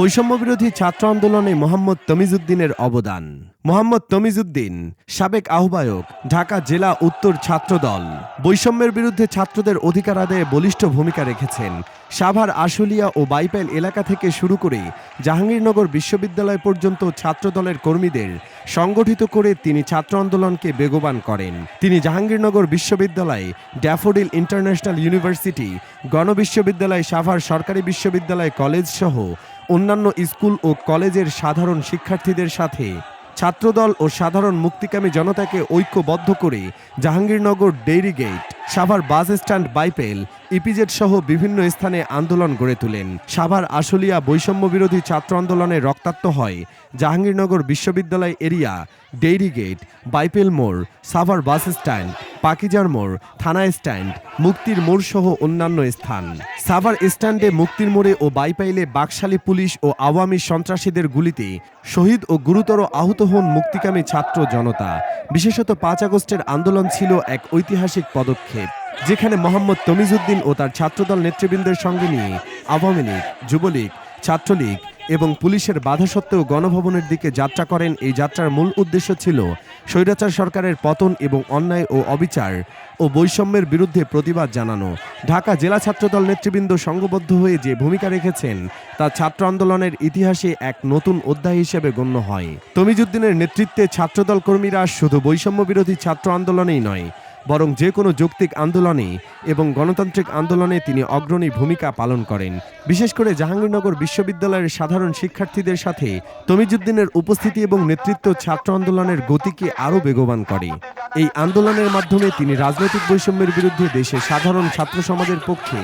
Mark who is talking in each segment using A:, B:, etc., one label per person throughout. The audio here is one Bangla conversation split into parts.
A: বৈষম্য বিরোধী ছাত্র আন্দোলনে মোহাম্মদ তমিজুদ্দিনের অবদান। মোহাম্মদ তমিজুদ্দিন, সাবেক আহ্বায়ক, ঢাকা জেলা উত্তর ছাত্রদল। বৈষম্যের বিরুদ্ধে ছাত্রদের অধিকার আদায়ে বলিষ্ঠ ভূমিকা রেখেছেন। সাভার, আশুলিয়া ও বাইপেল এলাকা থেকে শুরু করে জাহাঙ্গীরনগর বিশ্ববিদ্যালয় পর্যন্ত ছাত্রদলের কর্মীদের সংগঠিত করে তিনি ছাত্র আন্দোলনকে বেগবান করেন। তিনি জাহাঙ্গীরনগর বিশ্ববিদ্যালয়, ড্যাফোডিল ইন্টারন্যাশনাল ইউনিভার্সিটি, গণবিশ্ববিদ্যালয়, সাভার সরকারি বিশ্ববিদ্যালয় কলেজ সহ অন্যান্য স্কুল ও কলেজের সাধারণ শিক্ষার্থীদের সাথে ছাত্রদল ও সাধারণ মুক্তিকামী জনতাকে ঐক্যবদ্ধ করে Jahangirnagar dairy gate, Savar bus stand, Baipail EPZ সহ বিভিন্ন স্থানে আন্দোলন গড়ে তোলেন। সাভার আশুলিয়া বৈষম্য বিরোধী ছাত্র আন্দোলনে রক্তাক্ত হয়। জাহাঙ্গীরনগর বিশ্ববিদ্যালয় এরিয়া, ডেইরি গেট, বাইপেল মোড়, সাভার বাস স্ট্যান্ড, পাকিজার মোড়, থানা স্ট্যান্ড, মুক্তির মোড় সহ অন্যান্য স্থান। সাভার স্ট্যান্ডে মুক্তির মোড়ে ও বাইপাইলে বাকশালী পুলিশ ও আওয়ামী সন্ত্রাসীদের গুলিতে শহীদ ও গুরুতর আহত হন মুক্তিকামী ছাত্র জনতা। বিশেষত পাঁচ আগস্টের আন্দোলন ছিল এক ঐতিহাসিক পদক্ষেপ। যেখানে মোহাম্মদ তমিজুদ্দিন ও তার ছাত্রদল নেতৃবৃন্দের সঙ্গে নিয়ে আওয়ামী লীগ, যুবলীগ, ছাত্রলীগ এবং পুলিশের বাধা সত্ত্বেও গণভবনের দিকে যাত্রা করেন, এই যাত্রার মূল উদ্দেশ্য ছিল স্বৈরাচার সরকারের পতন এবং অন্যায় ও অবিচার ও বৈষম্যের বিরুদ্ধে প্রতিবাদ জানানো। ঢাকা জেলা ছাত্রদল নেতৃবৃন্দ সংঘবদ্ধ হয়ে যে ভূমিকা রেখেছেন, তা ছাত্র আন্দোলনের ইতিহাসে এক নতুন অধ্যায় হিসেবে গণ্য হয়। তমিজুদ্দিনের নেতৃত্বে ছাত্রদল কর্মীরা শুধু বৈষম্য বিরোধী ছাত্র আন্দোলনেই নয় বরং যে কোনো যৌক্তিক আন্দোলনে এবং গণতান্ত্রিক আন্দোলনে তিনি অগ্রণী ভূমিকা পালন করেন। বিশেষ করে জাহাঙ্গীরনগর বিশ্ববিদ্যালয়ের সাধারণ শিক্ষার্থীদের সাথে তমিজুদ্দিনের উপস্থিতি এবং নেতৃত্ব ছাত্র আন্দোলনের গতিকে আরও বেগবান করে। এই আন্দোলনের মাধ্যমে তিনি রাজনৈতিক বৈষম্যের বিরুদ্ধে দেশের সাধারণ ছাত্র সমাজের পক্ষে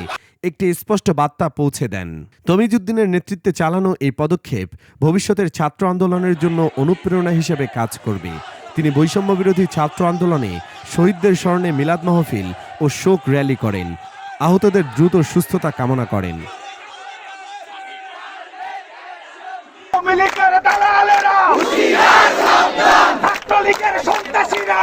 A: একটি স্পষ্ট বার্তা পৌঁছে দেন। তমিজুদ্দিনের নেতৃত্বে চালানো এই পদক্ষেপ ভবিষ্যতের ছাত্র আন্দোলনের জন্য অনুপ্রেরণা হিসেবে কাজ করবে। তিনি বৈষম্য বিরোধী ছাত্র আন্দোলনে শহীদদের স্মরণে মিলাদ মাহফিল ও শোক র্যালি করেন। আহতদের দ্রুত সুস্থতা কামনা করেন। সন্ত্রাসীরা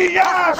A: ইতিহাস